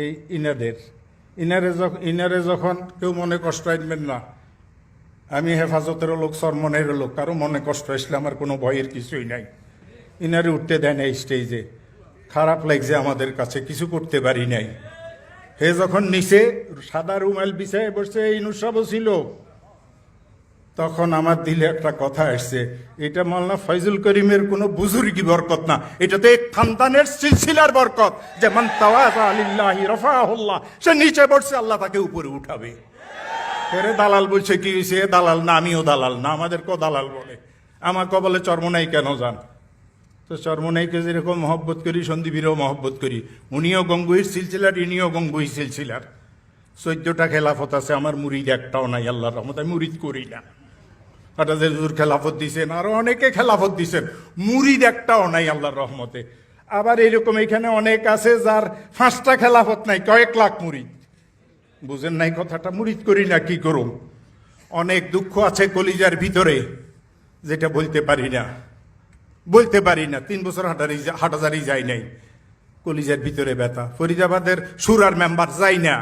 এই ইনাদের। ইনারে যখন ইনারে যখন কেউ মনে কষ্ট আনবেন না, আমি হেফাজতেরও লোক, সরমনের লোক, কারও মনে কষ্ট আসলে আমার কোনো ভয়ের কিছুই নাই। ইনারে উঠতে দেয় না স্টেজে। খারাপ লাগছে আমাদের কাছে, কিছু করতে পারি নাই। হে যখন নিচে সাদা রুমাল বিছায় বসছে এই নুসাবও ছিল। তখন আমার দিলে একটা কথা আসছে, এটা মাল্লা ফয়জুল করিমের কোনো বুজুর্গি বরকত না। এটা তো এক খানদানের সিলসিলার বরকত যেমন তাওয়াজা আলিল্লাহি সে নিচে বসছে আল্লাহ তাকে উপরে উঠাবে। এরে দালাল বলছে, কি এ দালাল না, আমিও দালাল না, আমাদেরকেও দালাল বলে। আমাকে বলে চর্মনাই কেন যান তো চর্মনাইকে যেরকম মহব্বত করি, সন্দীপীরও মহব্বত করি। উনিও গঙ্গুইর সিলসিলার, ইনিও গঙ্গুই সিলসিলার। চোদ্দটা খেলাফত আছে, আমার মুরিদ একটাও নাই, আল্লাহর রহমত আমি মুরিদ করি না। হুজুর খেলাফত দিছেন, আরও অনেকে খেলাফত দিছেন। মুরিদ একটাও নাই আল্লাহর রহমতে। আবার এরকম এখানে অনেক আছে যার পাঁচটা খেলাফত নাই, কয়েক লাখ মুরিদ। বুঝেন নাই কথাটা, মুরিদ করি না, কি করুম? অনেক দুঃখ আছে কলিজার ভিতরে, যেটা বলতে পারি না। বলতে পারি না, তিন বছর হাঁটারি হাঁটাজারি যাই নাই। কলিজার ভিতরে ব্যথা। ফরিদাবাদের সুরার মেম্বার যাই না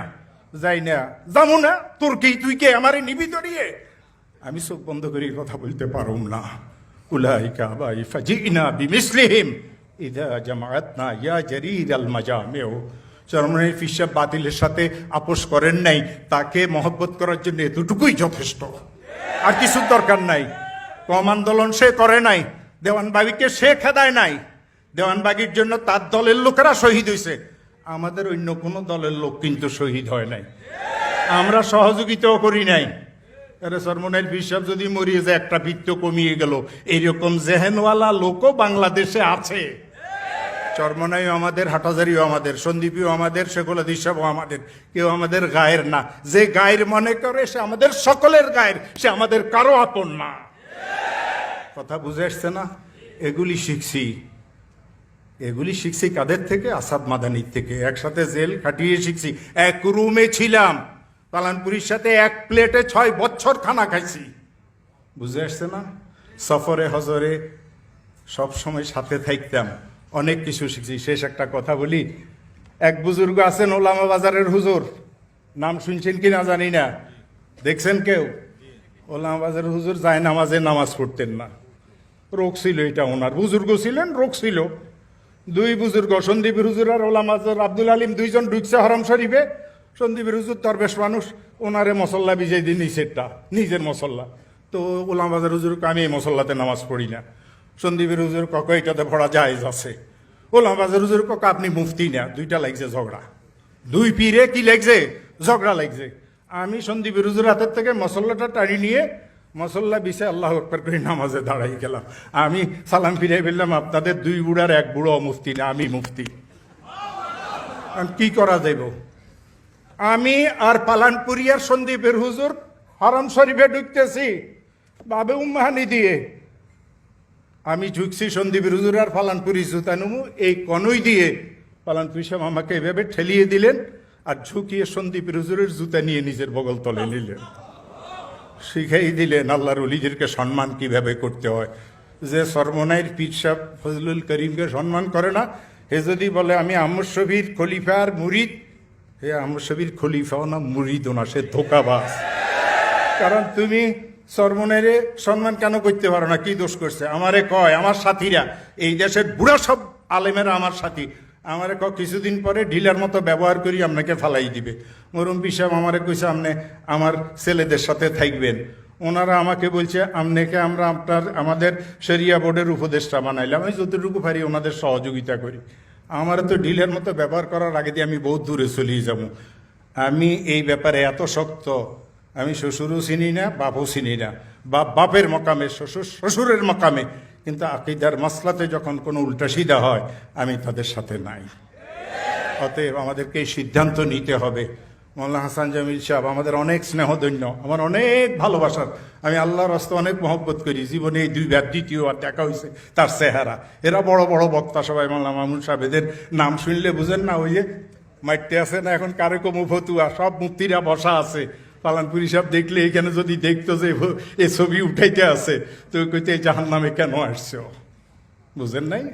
যাই না। যাব না, তোর কি, তুই কে আমারে নিবি দড়িয়ে আমি চোখ বন্ধ করে, কথা বলতে পারুম না। উলাইকা বাই ফাজিনা বিমিসলিহিম। ইদা জামাআতনা ইয়া জারির আল মাজামিউ। চরমনের ফিসাব বাতিলের সাথে আপোষ করেন নাই, তাকে মহব্বত করার জন্য এতটুকুই যথেষ্ট। আর কিছু দরকার নাই। কম আন্দোলন সে করে নাই, দেওয়ানবাগিকে সে খেদায় নাই। দেওয়ানবাগির জন্য তার দলের লোকেরা শহীদ হয়েছে আমাদের অন্য কোনো দলের লোক কিন্তু শহীদ হয় নাই। আমরা সহযোগিতাও করি নাই। আরে সরমনের বিশ্বাস যদি মরিয়ে যায়, একটা বৃত্ত কমিয়ে গেল। এইরকম জেহেনওয়ালা লোকও বাংলাদেশে আছে। চর্মনাইও আমাদের হাটাজারিও আমাদের, সন্দীপীও আমাদের সেগুলো দিশাবও আমাদের। কেউ আমাদের গায়ের না। যে গায়ের মনে করে, সে আমাদের সকলের গায়ের, সে আমাদের কারও আপন না। কথা বুঝে আসছে না? এগুলি শিখছি। এগুলি শিখছি কাদের থেকে? আসাদ মাদানির থেকে। একসাথে জেল কাটিয়ে শিখছি। এক রুমে ছিলাম। পালানপুরির সাথে এক প্লেটে ছয় বছর খানা খাইছি। বুঝে আসছে না? সফরে, হজরে সব সময় সাথে থাকতাম। অনেক কিছু শিখছি। শেষ একটা কথা বলি, এক বুজুর্গ আছেন ওলামা বাজারের হুজুর। নাম শুনছেন কি না জানি না। দেখছেন কেউ? ওলামা বাজারের হুজুর যায় নামাজে, নামাজ পড়তেন না। রোগ ছিল এটা ওনার। বুজুর্গ ছিলেন, রোগ ছিল। দুই বুজুর্গ, সন্দীপের হুজুর আর ওলামাজর আব্দুল আলিম, দুইজন ঢুকছে হরম শরীফে। সন্দীপের হুজুর দরবেশ মানুষ, ওনারে মসল্লা বিজয় দিন নিচেরটা নিজের মসল্লা। তো ওলামাজার হুজুরকে আমি এই মসল্লাতে নামাজ পড়ি না। সন্দীপের হুজুর কক এটাতে ভরা জায়েজ আছে। ওলামাজার হুজুর কক আপনি মুফতি না, দুইটা লাগছে ঝগড়া। দুই পীরে কি লাগছে? ঝগড়া লাগছে। আমি সন্দীপের হুজুর হাতের থেকে মসল্লাটা টানি নিয়ে মসল্লা বিষে আল্লাহ আকবর করে নামাজে দাঁড়াই গেলাম। আমি সালাম ফিরে ফেললাম, আপনাদের দুই বুড়ার এক বুড়ো মুফতি না, আমি মুফতি। কি করা যাইব? আমি আর পালানপুরিয়ার সন্দীপের হুজুর হরম শরীফে ঢুকতেছি, বাবে উম্মাহানি দিয়ে। আমি ঝুঁকছি সন্দীপের হুজুর আর পালানপুরি জুতানুমু এই কনই দিয়ে পালানপুরি সাহেব আমাকে এভাবে ঠেলিয়ে দিলেন আর ঝুঁকিয়ে সন্দীপের হুজুরের জুতা নিয়ে নিজের বগল তলে নিলেন। শিখাই দিলেন, আল্লাহর অলিদেরকে সম্মান কীভাবে করতে হয়। যে সরমনাইর পীর সাহ ফজলুল করিমকে সম্মান করে না, হে যদি বলে আমি আমর শবির খলিফার মুরিদ হে আমর শবির খলিফাও না মুরিদও না, সে ধোকাবাজ। কারণ তুমি সরমনেরে সম্মান কেন করতে পারো না? কি দোষ করছে? আমারে কয়, আমার সাথীরা, এই দেশের বুড়া সব আলেমেরা আমার সাথী। আমারে ক কিছুদিন পরে ঢিলার মতো ব্যবহার করি আপনাকে ফালাই দিবে। মরুম পিসাব আমারে কইছে, আপনি আমার ছেলেদের সাথে থাকবেন। ওনারা আমাকে বলছে, আপনাকে আমরা আপনার, আমাদের শরিয়া বোর্ডের উপদেষ্টা বানাইলাম। আমি যতটুকু পারি ওনাদের সহযোগিতা করি। আমার তো ঢিলের মতো ব্যবহার করার আগে দিয়ে আমি বহুত দূরে চলিয়ে যাব। আমি এই ব্যাপারে এত শক্ত, আমি শ্বশুরও চিনি না, বাপও চিনি না। বাপ বাপের মকামে, শ্বশুর শ্বশুরের মকামে। কিন্তু আকিদার মাসলাতে যখন কোনো উল্টা সিধা হয়, আমি তাদের সাথে নাই। অতএব আমাদেরকে এই সিদ্ধান্ত নিতে হবে। মোল্লা হাসান জামিল সাহেব, আমাদের অনেক স্নেহধন্য, আমার অনেক ভালোবাসার। আমি আল্লাহর রাস্তা অনেক মহব্বত করি, জীবনে এই দুই দুইবার দ্বিতীয়বার দেখা হয়েছে তার চেহারা। এরা বড় বড় বক্তা সবাই মোল্লা মামুন সাহেব, এদের নাম শুনলে বুঝেন না, ওই যে মাইতে আছে না, এখন কারেকো মুফতুয়া সব মুক্তিরা বসা আছে। পালানপুরি সাহেব দেখলে এখানে যদি দেখতো যে এ ছবি উঠাইতে আছে, তো কইতে জাহান নামে কেন আসছো? বুঝেন নাই?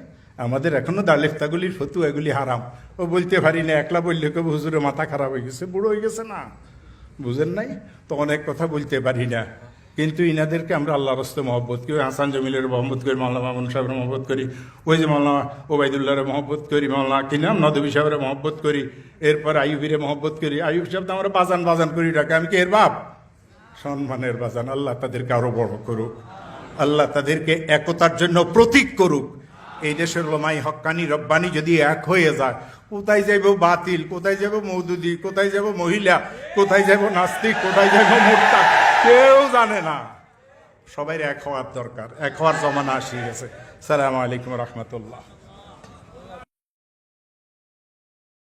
আমাদের এখনও দালেফতাগুলির ফতু এগুলি হারাম। ও বলতে পারি না, একলা বললে কেউ হুজুরে মাথা খারাপ হয়ে গেছে? বুড়ো হয়ে গেছে না। বুঝেন নাই? তো অনেক কথা বলতে পারি না। কিন্তু ইনাদেরকে আমরা আল্লাহ রস্তে মহব্বত করি, হাসান জমিলের মহব্বত করি মাল্লা মামুন সাহেবের মহব্বত করি, ওই যে মাল্লা ওবায়দুল্লাহরে মহব্বত করি মাল্লা কি নাম নদবী সাহেবের মহব্বত করি, এরপর আইবিরে মহব্বত করি। আয়ুব সাহেব তো আমরা বাজান বাজান করি, ডাকে, আমি কি এর বাপ? সম্মানের বাজান, আল্লাহ তাদেরকে আরও বড় করুক। আল্লাহ তাদেরকে একতার জন্য প্রতীক করুক। এই দেশের লোমাই হক্কানি রব্বানি যদি এক হয়ে যায়, কোথায় যাব বাতিল, কোথায় যাব মৌদুদি, কোথায় যাব মহিলা, কোথায় যাব নাস্তিক, কোথায় যাব মোর্তা কেউ জানে না। সবাই এক হওয়ার দরকার, এক হওয়ার জমানা আসিয়ে গেছে। সালাম আলাইকুম রহমতুল্লাহ।